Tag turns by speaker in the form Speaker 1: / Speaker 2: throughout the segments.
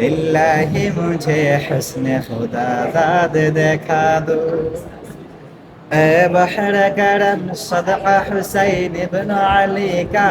Speaker 1: লিল্লাহি মুঝে হসনে খুদা দাদ দেখা দো এ বহর গরম সদকা হুসাইন ইবনে আলী কা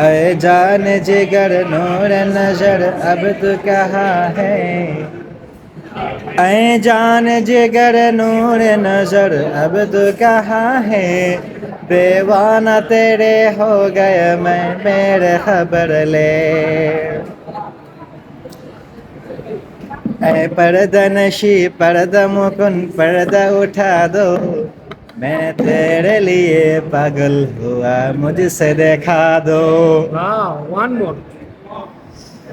Speaker 1: اے جان جگر نور نظر اب تو کہاں ہے؟ اے جان جگر نور نظر اب تو کہاں ہے؟ دیوانہ تیرے ہو گئے میں میرے خبر لے۔ اے پردہ نشی، پردہ مکن، پردہ اٹھا دو۔ میں تیرے لیے پاگل ہوا مجھ سے دیکھا دو۔
Speaker 2: one more.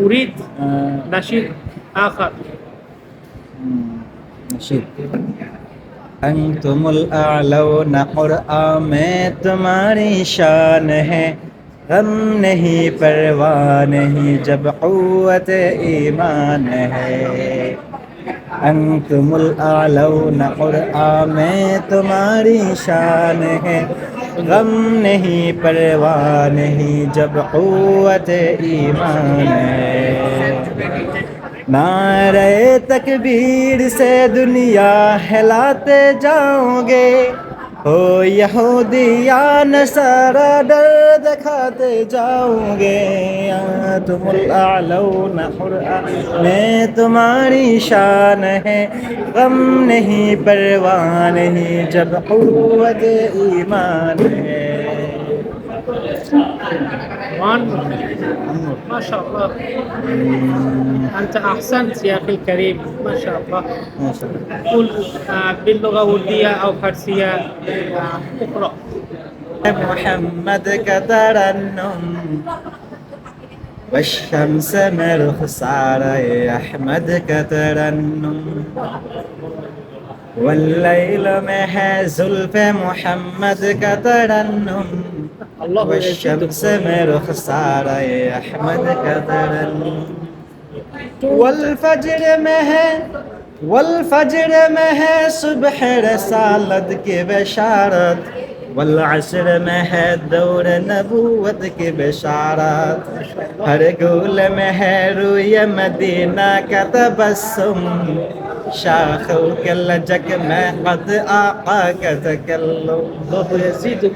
Speaker 2: أريد نشيد آخر۔
Speaker 1: نشید۔ انتم الاعلون قرآن میں تمہاری شان ہے۔ غم نہیں پرواہ نہیں جب قوت ایمان ہے۔ انتم الاعلون قرآن میں تمہاری شان ہے۔ غم نہیں، پرواہ نہیں، جب قوت ایمان ہے۔ نعرہ تکبیر سے دنیا ہلاتے جاؤ گے۔ ہو یہودی یا ڈر دکھاتے جاؤ گے تم العلون قرآن میں تمہاری شان ہے غم نہیں، پرواہ نہیں، جب قوت ایمان ہے.
Speaker 2: ما شاء الله أنت أحسنت يا أخي الكريم. ما شاء الله ما شاء الله قل آه، باللغة ورديه أو فارسية آه، اقرأ.
Speaker 1: محمد قدر النوم. والشمس من الخسارة يا أحمد كتر النوم. والليل مها زلف محمد كتر
Speaker 2: النوم.
Speaker 1: والشمس
Speaker 2: يزيدك
Speaker 1: میں رخسار احمد کا ترنم والفجر میں ہے والفجر میں ہے صبح رسالت کی بشارت والعصر میں ہے دور نبوت کی بشارت ہر گول میں ہے روی مدینہ کا تبسم شاخ کے لجک میں قد آقا کا تکلم
Speaker 2: الله يزيدك